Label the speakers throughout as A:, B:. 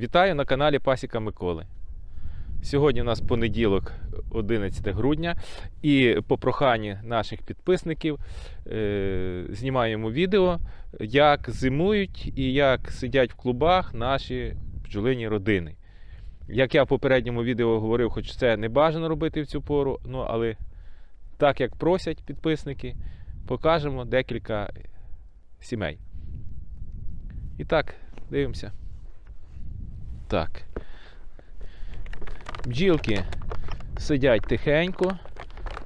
A: Вітаю на каналі Пасіка Миколи. Сьогодні у нас понеділок, 11 грудня, і по проханні наших підписників е, знімаємо відео, як зимують і як сидять в клубах наші бджолині родини. Як я в попередньому відео говорив, хоч це не бажано робити в цю пору, ну але так як просять підписники, покажемо декілька сімей. І так, дивимося. Так. Бджілки сидять тихенько,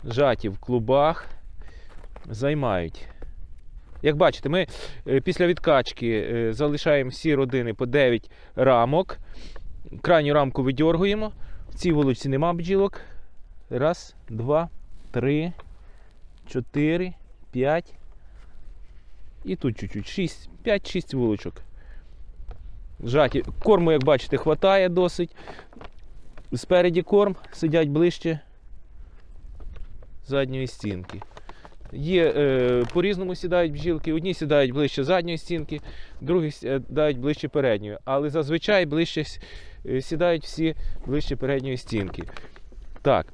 A: жаті в клубах, займають. Як бачите, ми е, після відкачки е, залишаємо всі родини по 9 рамок. Крайню рамку видьоргуємо. В цій вулиці нема бджілок. Раз, два, три, чотири, п'ять. І тут чуть-чуть. Шість, п'ять-шість вуличок. Жаті. Корму, як бачите, хватає досить. Спереді корм сидять ближче задньої стінки. Є е, по-різному сідають бджілки. Одні сідають ближче задньої стінки, другі сідають ближче передньої. Але зазвичай ближче е, сідають всі ближче передньої стінки. Так.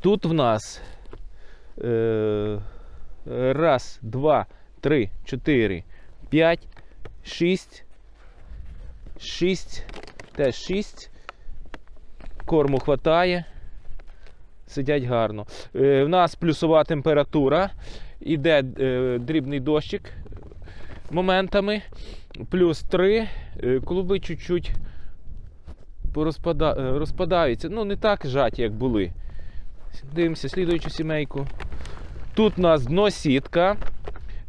A: Тут в нас е, раз, два, три, чотири, п'ять, шість. 6, теж 6. Корму хватає. Сидять гарно. Е, в нас плюсова температура. Іде е, дрібний дощик моментами. Плюс 3. Е, клуби чуть-чуть порозпада... е, розпадаються. Ну, не так жаті, як були. Дивимося, слідуючу сімейку. Тут у нас дно сітка.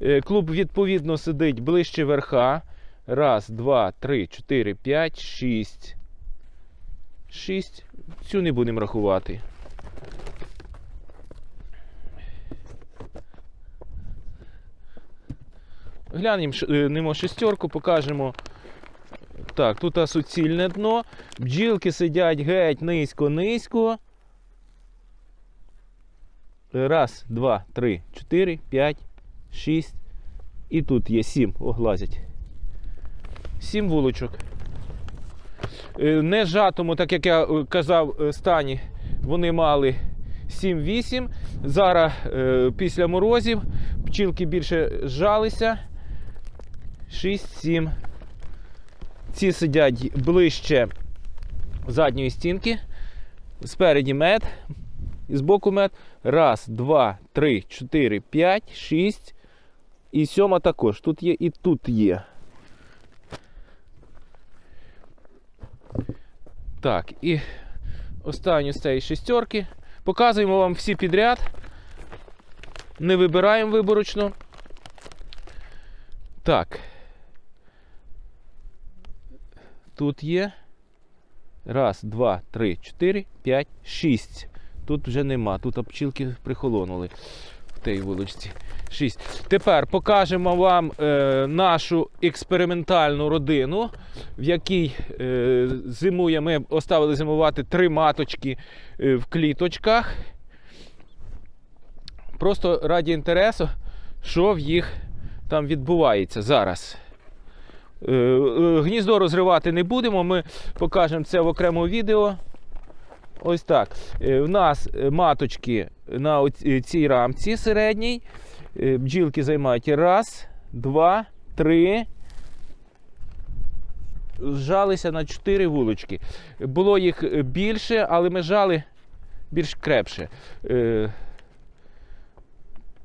A: Е, клуб відповідно сидить ближче верха. Раз, два, три, чотири, п'ять, шість. Шість. Цю не будемо рахувати. Глянемо е, шестерку, покажемо. Так, тут суцільне дно. Бджілки сидять геть низько-низько. Раз, два, три, чотири, п'ять, шість. І тут є сім. Оглазять. Сім вулочок. Е, Не жатому, так як я е, казав, е, стані вони мали 7-8. Зараз після морозів пчілки більше зжалися. 6-7. Ці сидять ближче задньої стінки. Спереді мед. І збоку мед. Раз, два, три, чотири, п'ять, шість. І сьома також. Тут є і тут є. Так, і останню з цієї шестерки. Показуємо вам всі підряд. Не вибираємо виборочно. Так. Тут є. Раз, два, три, чотири, п'ять, шість. Тут вже нема. Тут пчілки прихолонули тій вуличці. Шість. Тепер покажемо вам е, нашу експериментальну родину, в якій е, зимує. Ми оставили зимувати три маточки е, в кліточках. Просто раді інтересу, що в їх там відбувається зараз. Е, е, Гніздо розривати не будемо, ми покажемо це в окремому відео. Ось так. У нас е, маточки на е, цій рамці середній. Е, Бджілки займають раз, два, три. Зжалися на чотири вулочки. Було їх е, більше, але ми жали більш крепше.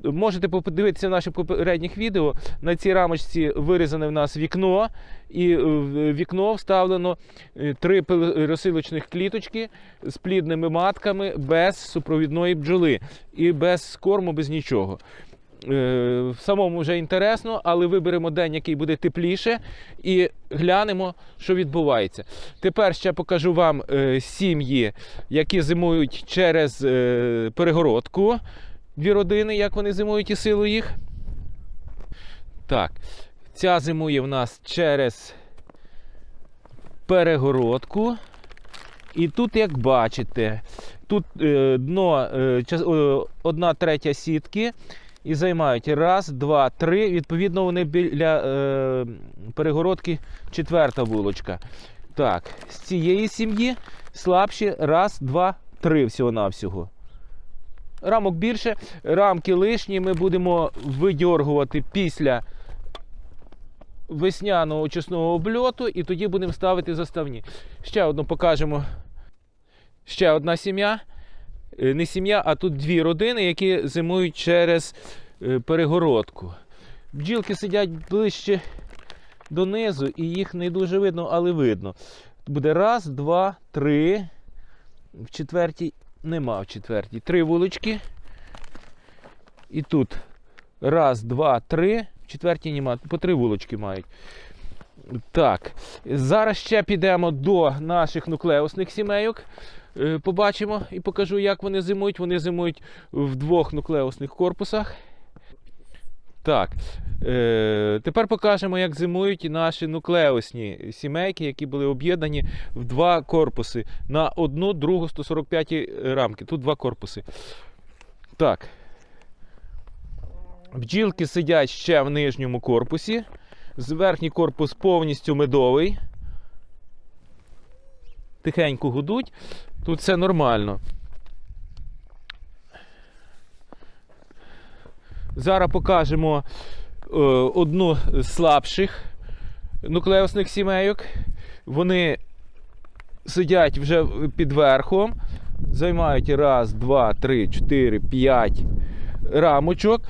A: Можете подивитися в наших попередніх відео. На цій рамочці вирізане в нас вікно, і в вікно вставлено е, три розсилочних кліточки з плідними матками без супровідної бджоли і без корму, без нічого. Е, Самому вже інтересно, але виберемо день, який буде тепліше, і глянемо, що відбувається. Тепер ще покажу вам е, сім'ї, які зимують через перегородку. Дві родини, як вони зимують і силу їх. Так, ця зимує в нас через перегородку. І тут, як бачите, тут е, дно е, е, одна третя сітки. І займають раз, два, три. Відповідно, вони біля е, перегородки четверта вулочка. Так, з цієї сім'ї слабші раз, два, три всього-навсього. Рамок більше, рамки лишні ми будемо видьоргувати після весняного очисного обльоту і тоді будемо ставити заставні. Ще одну покажемо. Ще одна сім'я. Е, Не сім'я, а тут дві родини, які зимують через е, перегородку. Бджілки сидять ближче донизу, і їх не дуже видно, але видно. Буде раз, два, три. В четвертій нема в четвертій. Три вулички. І тут раз, два, три. В четвертій нема. По три вулички мають. Так. Зараз ще підемо до наших нуклеусних сімейок. Е, Побачимо і покажу, як вони зимують. Вони зимують в двох нуклеусних корпусах. Так. Е, тепер покажемо, як зимують наші нуклеусні сімейки, які були об'єднані в два корпуси на одну, другу 145 рамки. Тут два корпуси. Так. Бджілки сидять ще в нижньому корпусі. З верхній корпус повністю медовий. Тихенько гудуть. Тут все нормально. Зараз покажемо е, одну з слабших нуклеусних сімейок. Вони сидять вже під верхом, займають раз, два, три, чотири, п'ять рамочок.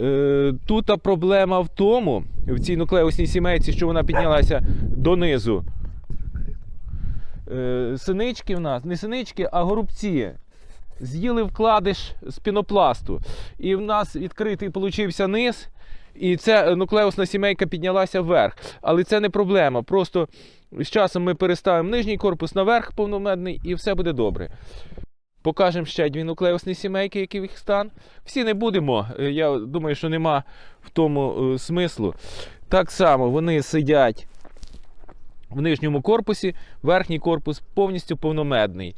A: Е, Тут проблема в тому, в цій нуклеусній сімейці, що вона піднялася донизу. Е, Синички в нас, не синички, а горобці. З'їли вкладиш з пінопласту. І в нас відкритий получився низ. І ця нуклеусна сімейка піднялася вверх. Але це не проблема. Просто з часом ми переставимо нижній корпус наверх повномедний і все буде добре. Покажемо ще дві нуклеусні сімейки, який їх стан. Всі не будемо. Я думаю, що нема в тому е, смислу. Так само вони сидять в нижньому корпусі, верхній корпус повністю повномедний.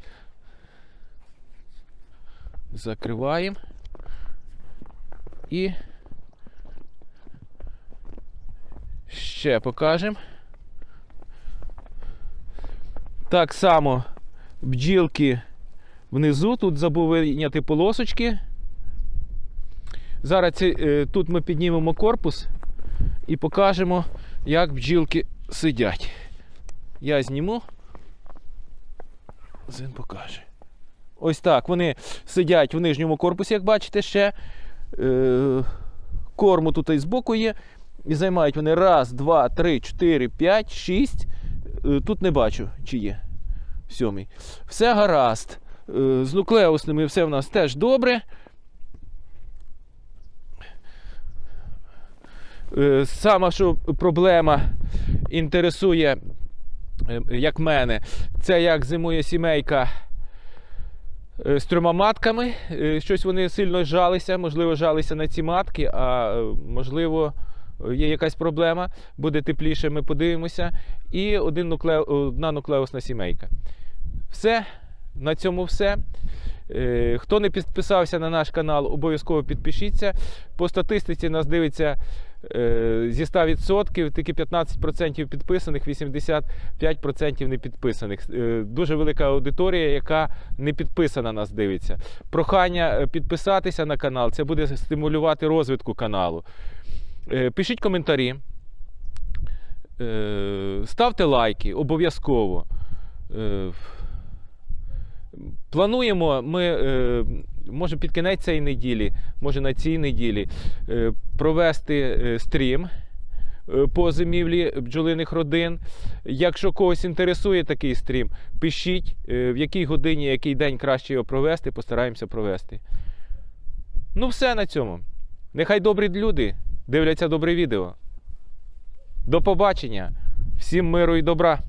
A: Закриваємо. І ще покажемо. Так само бджілки внизу, тут забув вийняти полосочки. Зараз ці, е, тут ми піднімемо корпус і покажемо, як бджілки сидять. Я зніму. Зин покаже. Ось так. Вони сидять в нижньому корпусі, як бачите, ще. Е, корму тут і збоку є. І займають вони раз, два, три, чотири, п'ять, шість. Е, тут не бачу, чи є. Сьомий. Все гаразд. Е, з нуклеусними все в нас теж добре. Сама що проблема інтересує, як мене, це як зимує сімейка з трьома матками. Е, Щось вони сильно жалися, можливо, жалися на ці матки, а е, можливо, є якась проблема, буде тепліше, ми подивимося. І один нукле... одна нуклеусна сімейка. Все, на цьому все. Е, Хто не підписався на наш канал, обов'язково підпишіться. По статистиці нас дивиться е, зі 100%, тільки 15% підписаних, 85% не підписаних. Е, Дуже велика аудиторія, яка не підписана нас дивиться. Прохання е, підписатися на канал, це буде стимулювати розвитку каналу. Е, Пишіть коментарі, е, ставте лайки обов'язково. Плануємо ми, е, може під кінець цієї неділі, може на цій неділі, е, провести е, стрім по зимівлі бджолиних родин. Якщо когось інтересує такий стрім, пишіть, в якій годині, який день краще його провести, постараємося провести. Ну, все на цьому. Нехай добрі люди дивляться добре відео. До побачення! Всім миру і добра!